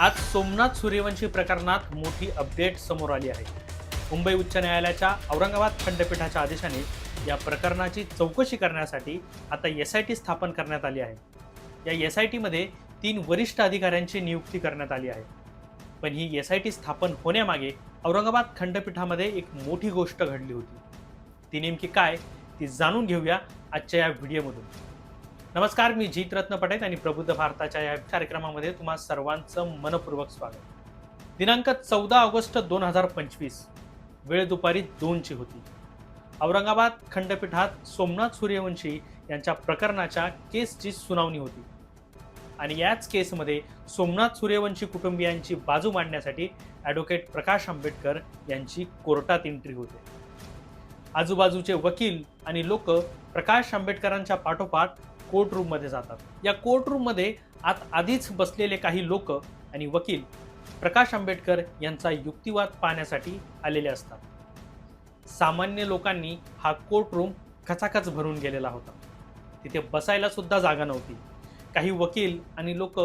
आज सोमनाथ सूर्यवंशी प्रकरणात मोठी अपडेट समोर आली आहे. मुंबई उच्च न्यायालयाच्या औरंगाबाद खंडपीठाच्या आदेशाने या प्रकरणाची चौकशी करण्यासाठी आता एस आय टी स्थापन करण्यात आली आहे. या एस आय टीमध्ये तीन वरिष्ठ अधिकाऱ्यांची नियुक्ती करण्यात आली आहे. पण ही एस आय टी स्थापन होण्यामागे औरंगाबाद खंडपीठामध्ये एक मोठी गोष्ट घडली होती. ती नेमकी काय ती जाणून घेऊया आजच्या या व्हिडिओमधून. नमस्कार मी जीतरत्न पटेल आणि प्रबुद्ध भारताच्या या कार्यक्रमामध्ये तुम्हा सर्वांचं मनपूर्वक स्वागत. दिनांक चौदा ऑगस्ट दोन हजार पंचवीस वेळ दुपारी दोनची होती. औरंगाबाद खंडपीठात सोमनाथ सूर्यवंशी यांच्या प्रकरणाच्या केसची सुनावणी होती. आणि याच केसमध्ये सोमनाथ सूर्यवंशी कुटुंबियांची बाजू मांडण्यासाठी ॲडव्होकेट प्रकाश आंबेडकर यांची कोर्टात एंट्री होते. आजूबाजूचे वकील आणि लोक प्रकाश आंबेडकरांच्या पाठोपाठ कोर्ट रूममध्ये जातात. या कोर्ट रूममध्ये आत आधीच बसलेले काही लोक आणि वकील प्रकाश आंबेडकर यांचा युक्तिवाद पाहण्यासाठी आलेले असतात. सामान्य लोकांनी हा कोर्ट रूम खचाखच भरून गेलेला होता. तिथे बसायला सुद्धा जागा नव्हती. काही वकील आणि लोक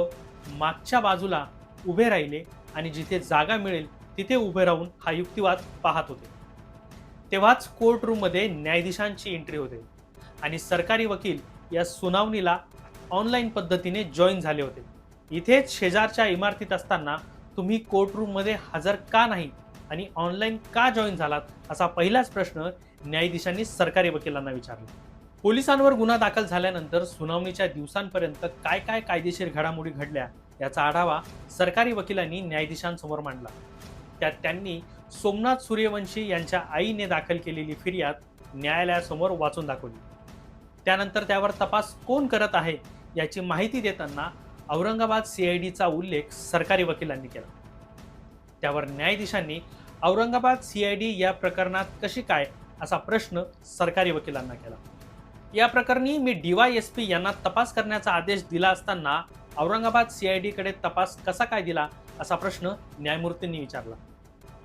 मागच्या बाजूला उभे राहिले आणि जिथे जागा मिळेल तिथे उभे राहून हा युक्तिवाद पाहत होते. तेव्हाच कोर्ट रूममध्ये न्यायाधीशांची एंट्री होते आणि सरकारी वकील या सुनावणीला ऑनलाईन पद्धतीने जॉईन झाले होते. इथेच शेजारच्या इमारतीत असताना तुम्ही कोर्टरूममध्ये हजर का नाही आणि ऑनलाईन का जॉईन झालात असा पहिलाच प्रश्न न्यायाधीशांनी सरकारी वकिलांना विचारला. पोलिसांवर गुन्हा दाखल झाल्यानंतर सुनावणीच्या दिवसांपर्यंत काय काय कायदेशीर घडामोडी घडल्या याचा आढावा सरकारी वकिलांनी न्यायाधीशांसमोर मांडला. त्यात त्यांनी सोमनाथ सूर्यवंशी यांच्या आईने दाखल केलेली फिर्याद न्यायालयासमोर वाचून दाखवली. त्यानंतर त्यावर तपास कोण करत आहे याची माहिती देताना औरंगाबाद सीआयडीचा उल्लेख सरकारी वकिलांनी केला. त्यावर न्यायाधीशांनी औरंगाबाद सीआयडी या प्रकरणात कशी काय असा प्रश्न सरकारी वकिलांना केला. या प्रकरणी मी डीवाय एस पी यांना तपास करण्याचा आदेश दिला असताना औरंगाबाद सीआयडीकडे तपास कसा काय दिला असा प्रश्न न्यायमूर्तींनी विचारला.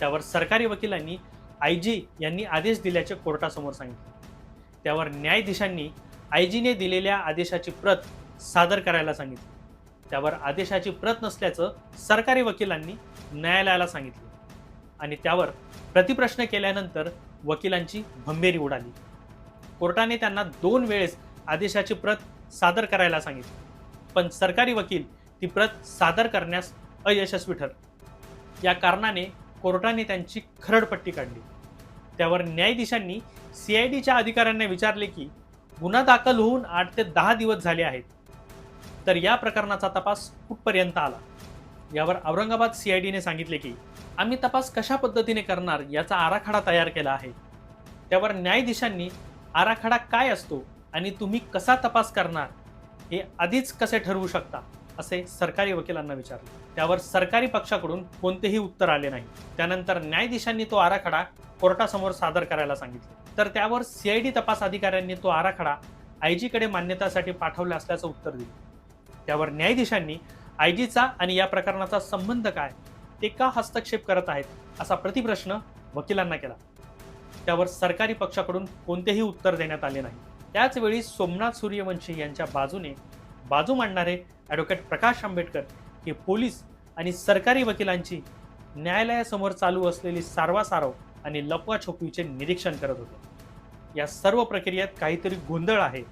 त्यावर सरकारी वकिलांनी आय जी यांनी आदेश दिल्याचे कोर्टासमोर सांगितले. त्यावर न्यायाधीशांनी आय जीने दिलेल्या आदेशाची प्रत सादर करायला सांगितली. त्यावर आदेशाची प्रत नसल्याचं सरकारी वकिलांनी न्यायालयाला सांगितले. आणि त्यावर प्रतिप्रश्न केल्यानंतर वकिलांची भंबेरी उडाली. कोर्टाने त्यांना दोन वेळेस आदेशाची प्रत सादर करायला सांगितली. पण सरकारी वकील ती प्रत सादर करण्यास अयशस्वी ठरले. या कारणाने कोर्टाने त्यांची खरडपट्टी काढली. त्यावर न्यायाधीशांनी सी आय डीच्या अधिकाऱ्यांना विचारले की गुन्हा दाखल होऊन आठ ते दहा दिवस झाले आहेत. तर या प्रकरणाचा तपास कुठपर्यंत आला? यावर औरंगाबाद सी आय डीने सांगितले की आम्ही तपास कशा पद्धतीने करणार याचा आराखडा तयार केला आहे. त्यावर न्यायाधीशांनी आराखडा काय असतो आणि तुम्ही कसा तपास करणार हे आधीच कसे ठरवू शकता असे सरकारी वकिलांना विचारले. त्यावर सरकारी पक्षाकडून कोणतेही उत्तर आले नाही. त्यानंतर न्यायाधीशांनी तो आराखडा कोर्टासमोर सादर करायला सांगितले. तर त्यावर सीआयडी तपास अधिकाऱ्यांनी तो आराखडा आय जीकडे मान्यतासाठी पाठवला असल्याचं उत्तर दिलं. त्यावर न्यायाधीशांनी आय जीचा आणि या प्रकरणाचा संबंध काय ते का हस्तक्षेप करत आहेत असा प्रतिप्रश्न वकिलांना केला. त्यावर सरकारी पक्षाकडून कोणतेही उत्तर देण्यात आले नाही. त्याचवेळी सोमनाथ सूर्यवंशी यांच्या बाजूने बाजू मांडणारे ॲडव्होकेट प्रकाश आंबेडकर हे पोलीस आणि सरकारी वकिलांची न्यायालयासमोर चालू असलेली सारवासारव आणि लपवाछोपीचे निरीक्षण करत होते. या सर्व प्रक्रियेत काहीतरी गोंधळ आहे.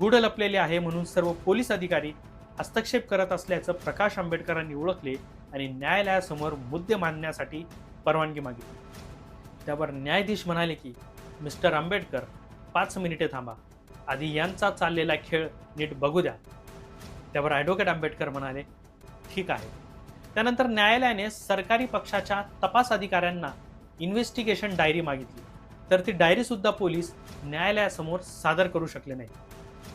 गुढ लपलेले आहे म्हणून सर्व पोलीस अधिकारी हस्तक्षेप करत असल्याचं प्रकाश आंबेडकरांनी ओळखले आणि न्यायालयासमोर मुद्दे मांडण्यासाठी परवानगी मागितली. त्यावर न्यायाधीश म्हणाले की मिस्टर आंबेडकर पाच मिनिटे थांबा. आधी यांचा चाललेला खेळ नीट बघू द्या. त्यावर ॲडव्होकेट आंबेडकर म्हणाले ठीक आहे. त्यानंतर न्यायालयाने सरकारी पक्षाच्या तपास अधिकाऱ्यांना इन्व्हेस्टिगेशन डायरी मागितली. तर ती डायरीसुद्धा पोलीस न्यायालयासमोर सादर करू शकले नाही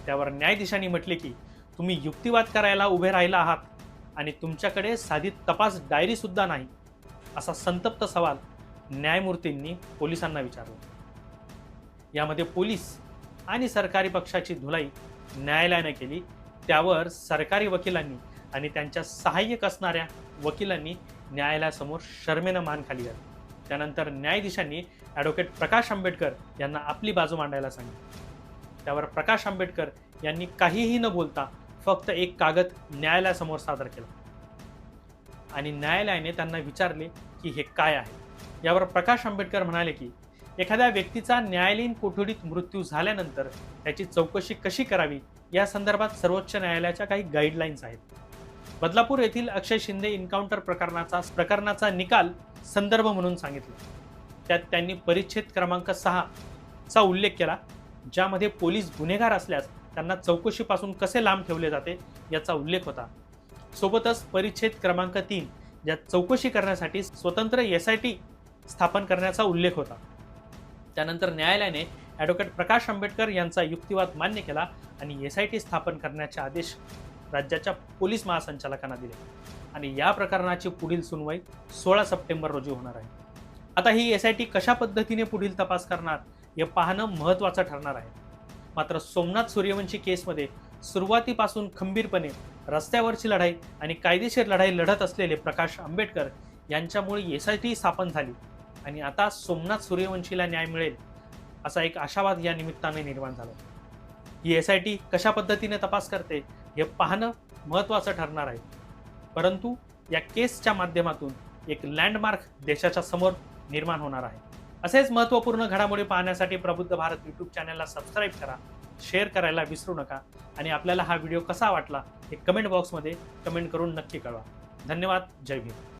त्यावर न्यायाधीशांनी म्हटले की तुम्ही युक्तिवाद करायला उभे राहिला आहात आणि तुमच्याकडे साधी तपास डायरीसुद्धा नाही असा संतप्त सवाल न्यायमूर्तींनी पोलिसांना विचारला. यामध्ये पोलीस आणि सरकारी पक्षाची धुलाई न्यायालयाने केली. त्यावर सरकारी वकिलांनी आणि त्यांच्या सहाय्यक असणाऱ्या वकिलांनी न्यायालयासमोर शर्मेनं मान खाली घातली त्यानंतर न्यायाधीशांनी ॲडव्होकेट प्रकाश आंबेडकर यांना आपली बाजू मांडायला सांगितली. त्यावर प्रकाश आंबेडकर यांनी काहीही न बोलता फक्त एक कागद न्यायालयासमोर सादर केला. आणि न्यायालयाने त्यांना विचारले की हे काय आहे? यावर प्रकाश आंबेडकर म्हणाले की एखाद्या व्यक्तीचा न्यायालयीन कोठडीत मृत्यू झाल्यानंतर त्याची चौकशी कशी करावी? या संदर्भात सर्वोच्च न्यायालयाच्या काही गाईडलाईन्स आहेत. बदलापूर येथील अक्षय शिंदे इन्काउंटर प्रकरणाचा प्रकरणाचा निकाल संदर्भ म्हणून सांगितलं. त्यात त्यांनी परिच्छेद क्रमांक सहा चा उल्लेख केला ज्यामध्ये पोलीस गुन्हेगार असल्यास त्यांना चौकशीपासून कसे लांब ठेवले जाते याचा उल्लेख होता. सोबतच परिच्छेद क्रमांक तीन ज्यात चौकशी करण्यासाठी स्वतंत्र एस आय टी स्थापन करण्याचा उल्लेख होता. त्यानंतर न्यायालयाने ॲडव्होकेट प्रकाश आंबेडकर यांचा युक्तिवाद मान्य केला आणि एस आय टी स्थापन करण्याचे आदेश राज्याच्या पोलीस महासंचालकांना दिले. आणि या प्रकरणाची पुढील सुनवाई सोळा सप्टेंबर रोजी होणार आहे. आता ही एस आय टी कशा पद्धतीने पुढील तपास करणार हे पाहणं महत्त्वाचं ठरणार आहे. मात्र सोमनाथ सूर्यवंशी केसमध्ये सुरुवातीपासून खंबीरपणे रस्त्यावरची लढाई आणि कायदेशीर लढाई लढत असलेले प्रकाश आंबेडकर यांच्यामुळे एस आय टी स्थापन झाली आणि आता सोमनाथ सूर्यवंशीला न्याय मिळेल असा एक आशावाद या निमित्ताने निर्माण झाला. ही एस आय टी कशा पद्धतीने तपास करते हे पाहणं महत्त्वाचं ठरणार आहे. परंतु या केसच्या माध्यमातून एक लँडमार्क देशाच्या समोर निर्माण होणार आहे. असेच महत्त्वपूर्ण घडामोडी पाहण्यासाठी प्रबुद्ध भारत यूट्यूब चॅनलला सबस्क्राईब करा शेअर करायला विसरू नका आणि आपल्याला हा व्हिडिओ कसा वाटला हे कमेंट बॉक्समध्ये कमेंट करून नक्की कळवा. धन्यवाद जय भीम.